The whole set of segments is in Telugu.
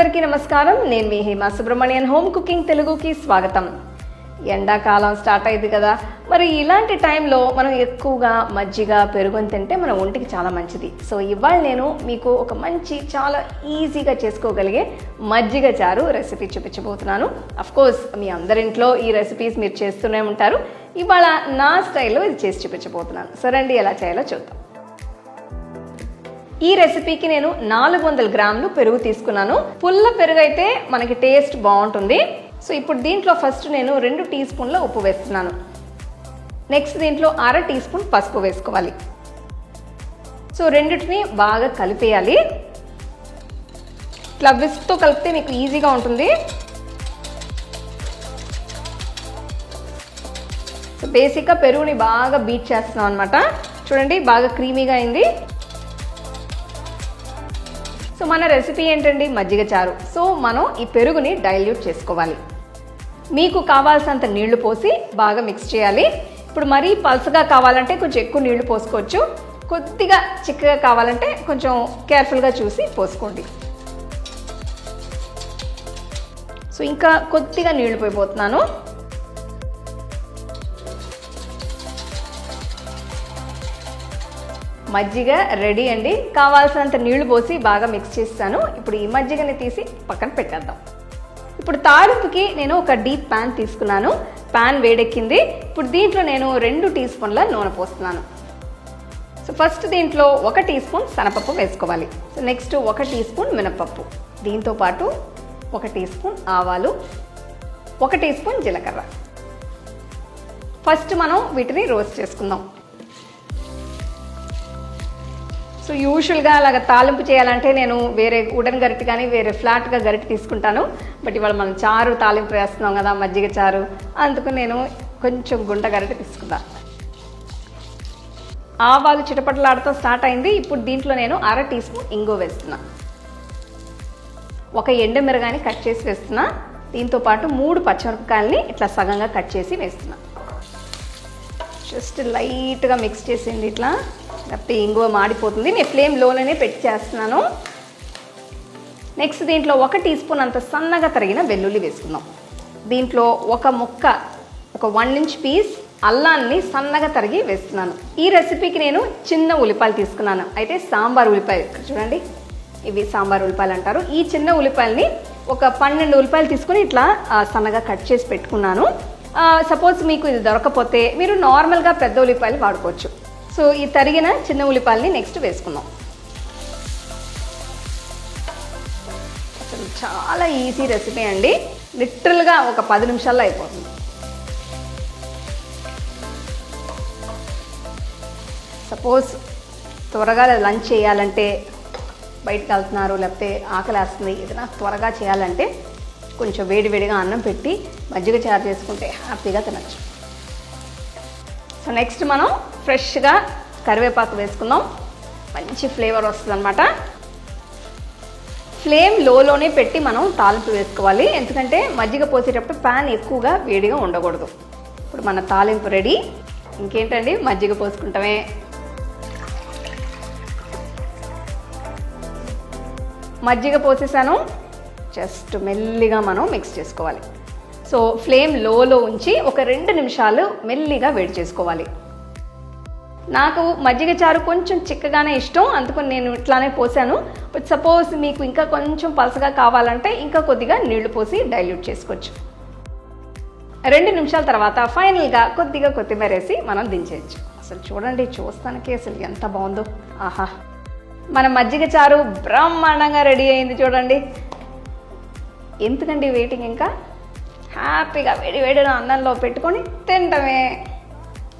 అందరికీ నమస్కారం. నేను మీ హేమ సుబ్రహ్మణ్యన్. హోమ్ కుకింగ్ తెలుగుకి స్వాగతం. ఎండాకాలం స్టార్ట్ అయింది కదా. మరి ఇలాంటి టైంలో మనం ఎక్కువగా మజ్జిగ పెరుగుని తింటే మన ఒంటికి చాలా మంచిది. సో ఇవాళ నేను మీకు ఒక మంచి చాలా ఈజీగా చేసుకోగలిగే మజ్జిగ చారు రెసిపీ చూపించబోతున్నాను. కోర్స్ మీ అందరింట్లో ఈ రెసిపీస్ మీరు చేస్తూనే ఉంటారు. ఇవాళ నా స్టైల్లో ఇది చేసి చూపించబోతున్నాను. సరే అండి ఎలా చేయాలో చూద్దాం. ఈ రెసిపీకి నేను నాలుగు వందల గ్రాములు పెరుగు తీసుకున్నాను. పుల్ల పెరుగు అయితే మనకి టేస్ట్ బాగుంటుంది. సో ఇప్పుడు దీంట్లో ఫస్ట్ నేను రెండు టీ స్పూన్ల ఉప్పు వేస్తున్నాను. నెక్స్ట్ దీంట్లో అర టీ స్పూన్ పసుపు వేసుకోవాలి. సో రెండింటిని బాగా కలిపేయాలి. ఇట్లా విస్క్తో కలిపితే మీకు ఈజీగా ఉంటుంది. సో బేసిక్గా పెరుగుని బాగా బీట్ చేస్తున్నాం అనమాట చూడండి బాగా క్రీమీగా అయింది. సో మన రెసిపీ ఏంటండి? మజ్జిగ చారు. సో మనం ఈ పెరుగుని డైల్యూట్ చేసుకోవాలి. మీకు కావాల్సినంత నీళ్ళు పోసి బాగా మిక్స్ చేయాలి. ఇప్పుడు మరీ పల్సగా కావాలంటే కొంచెం ఎక్కువ నీళ్ళు పోసుకోవచ్చు. కొద్దిగా చిక్కగా కావాలంటే కొంచెం కేర్ఫుల్గా చూసి పోసుకోండి. సో ఇంకా కొద్దిగా నీళ్ళు పోయిపోతున్నాను మజ్జిగ రెడీ అండి. కావాల్సినంత నీళ్ళు పోసి బాగా మిక్స్ చేస్తాను. ఇప్పుడు ఈ మజ్జిగని తీసి పక్కన పెట్టేద్దాం. ఇప్పుడు తాలింపుకి నేను ఒక డీప్ ప్యాన్ తీసుకున్నాను. ప్యాన్ వేడెక్కింది. ఇప్పుడు దీంట్లో నేను రెండు టీ స్పూన్ల నూనె పోస్తున్నాను. సో ఫస్ట్ దీంట్లో ఒక టీ స్పూన్ శనపప్పు వేసుకోవాలి. సో నెక్స్ట్ ఒక టీ స్పూన్ మినపప్పు దీంతో పాటు ఒక టీ స్పూన్ ఆవాలు. ఒక టీ స్పూన్ జీలకర్ర. ఫస్ట్ మనం వీటిని రోస్ట్ చేసుకుందాం. సో యూజువల్గా అలాగ తాలింపు చేయాలంటే నేను వేరే ఉడన్ గరిటె కానీ వేరే ఫ్లాట్గా గరిటె తీసుకుంటాను. బట్ ఇవాళ మనం చారు తాలింపు వేస్తున్నాం కదా మజ్జిగ చారు. అందుకు నేను కొంచెం గుంట గరిటె తీసుకున్నా ఆవాలు చిటపటలాడుతూ స్టార్ట్ అయింది. ఇప్పుడు దీంట్లో నేను అర టీ స్పూన్ ఇంగో వేస్తున్నా. ఒక ఎండమిరగాని కట్ చేసి వేస్తున్నా. దీంతో పాటు మూడు పచ్చిమిరపకాయలని ఇట్లా సగంగా కట్ చేసి వేస్తున్నా. జస్ట్ లైట్గా మిక్స్ చేసింది ఇట్లా. లేకపోతే ఇంగువ మాడిపోతుంది. నేను ఫ్లేమ్లోనే పెట్టి చేస్తున్నాను నెక్స్ట్ దీంట్లో ఒక టీ స్పూన్ అంత సన్నగా తరిగిన వెల్లుల్లి వేసుకుందాం. దీంట్లో ఒక ముక్క ఒక వన్ ఇంచ్ పీస్ అల్లాన్ని సన్నగా తరిగి వేస్తున్నాను. ఈ రెసిపీకి నేను చిన్న ఉల్లిపాయలు తీసుకున్నాను. అయితే సాంబార్ ఉల్లిపాయలు చూడండి. ఇవి సాంబార్ ఉల్లిపాయలు అంటారు. ఈ చిన్న ఉల్లిపాయలని ఒక పన్నెండు ఉల్లిపాయలు తీసుకుని ఇట్లా సన్నగా కట్ చేసి పెట్టుకున్నాను. సపోజ్ మీకు ఇది దొరకపోతే మీరు నార్మల్గా పెద్ద ఉల్లిపాయలు వాడుకోవచ్చు. సో ఈ తరిగిన చిన్న ఉల్లిపాయలని నెక్స్ట్ వేసుకుందాం. అసలు చాలా ఈజీ రెసిపీ అండి. లిటరల్గా ఒక పది నిమిషాల్లో అయిపోతుంది. సపోజ్ త్వరగా లంచ్ చేయాలంటే బయటకు వెళ్తున్నారు లేకపోతే ఆకలి వేస్తుంది ఏదైనా త్వరగా చేయాలంటే కొంచెం వేడివేడిగా అన్నం పెట్టి మజ్జిగ చారు చేసుకుంటే హ్యాపీగా తినచ్చు. సో నెక్స్ట్ మనం ఫ్రెష్గా కరివేపాకు వేసుకుందాం. మంచి ఫ్లేవర్ వస్తుంది అనమాట ఫ్లేమ్ లోలోనే పెట్టి మనం తాలింపు వేసుకోవాలి. ఎందుకంటే మజ్జిగ పోసేటప్పుడు ప్యాన్ ఎక్కువగా వేడిగా ఉండకూడదు. ఇప్పుడు మన తాలింపు రెడీ. ఇంకేంటండి మజ్జిగ పోసుకుంటామే? మజ్జిగ పోసేసాను. జస్ట్ మెల్లిగా మనం మిక్స్ చేసుకోవాలి. సో ఫ్లేమ్ లోలో ఉంచి ఒక రెండు నిమిషాలు మెల్లిగా వేడి చేసుకోవాలి. నాకు మజ్జిగ చారు కొంచెం చిక్కగానే ఇష్టం అందుకని నేను ఇట్లానే పోసాను. బట్ సపోజ్ మీకు ఇంకా కొంచెం పలసగా కావాలంటే ఇంకా కొద్దిగా నీళ్ళు పోసి డైల్యూట్ చేసుకోవచ్చు. రెండు నిమిషాల తర్వాత ఫైనల్గా కొద్దిగా కొత్తిమీర వేసి మనం దించేయచ్చు. అసలు చూడండి చూస్తానికి అసలు ఎంత బాగుందో. ఆహా. మన మజ్జిగ చారు బ్రహ్మాండంగా రెడీ అయింది చూడండి. ఎందుకండి వెయిటింగ్ ఇంకా? హ్యాపీగా వేడి వేడిన అన్నంలో పెట్టుకొని తింటమే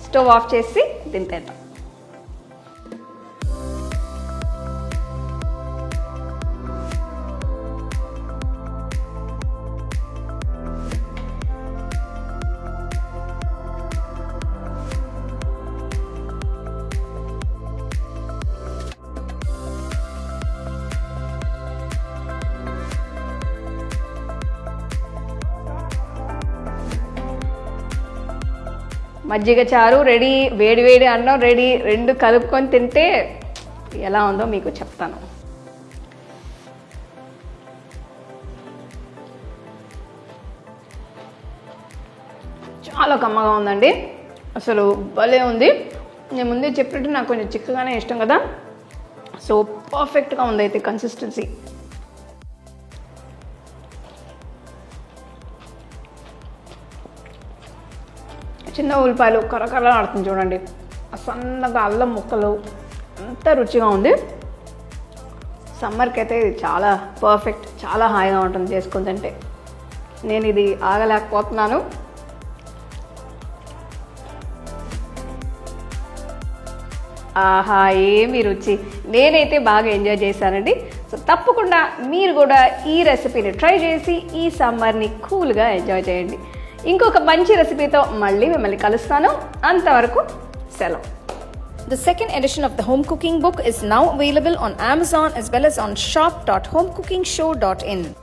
స్టవ్ ఆఫ్ చేసి దింపేద్దాం మజ్జిగ చారు రెడీ వేడి వేడి అన్నం రెడీ రెండు కలుపుకొని తింటే ఎలా ఉందో మీకు చెప్తాను. చాలా కమ్మగా ఉందండి. అసలు భలే ఉంది. నేను ముందే చెప్పినట్టు నాకు కొంచెం చిక్కగానే ఇష్టం కదా. సో పర్ఫెక్ట్గా ఉంది అయితే కన్సిస్టెన్సీ చిన్న ఉల్లిపాయలు కరకర ఆడుతుంది చూడండి. ఆ సన్నగా అల్లం ముక్కలు అంత రుచిగా ఉంది. సమ్మర్కి అయితే ఇది చాలా పర్ఫెక్ట్ చాలా హాయిగా ఉంటుంది చేసుకుని తింటే. నేను ఇది ఆగలేకపోతున్నాను. ఆహా ఏమి రుచి. నేనైతే బాగా ఎంజాయ్ చేశానండి. సో తప్పకుండా మీరు కూడా ఈ రెసిపీని ట్రై చేసి ఈ సమ్మర్ని కూల్గా ఎంజాయ్ చేయండి. ఇంకొక మంచి రెసిపీతో మళ్ళీ మిమ్మల్ని కలుస్తాను అంతవరకు సెలవు The second edition of the home cooking book is now available on Amazon as well as on shop.homecookingshow.in.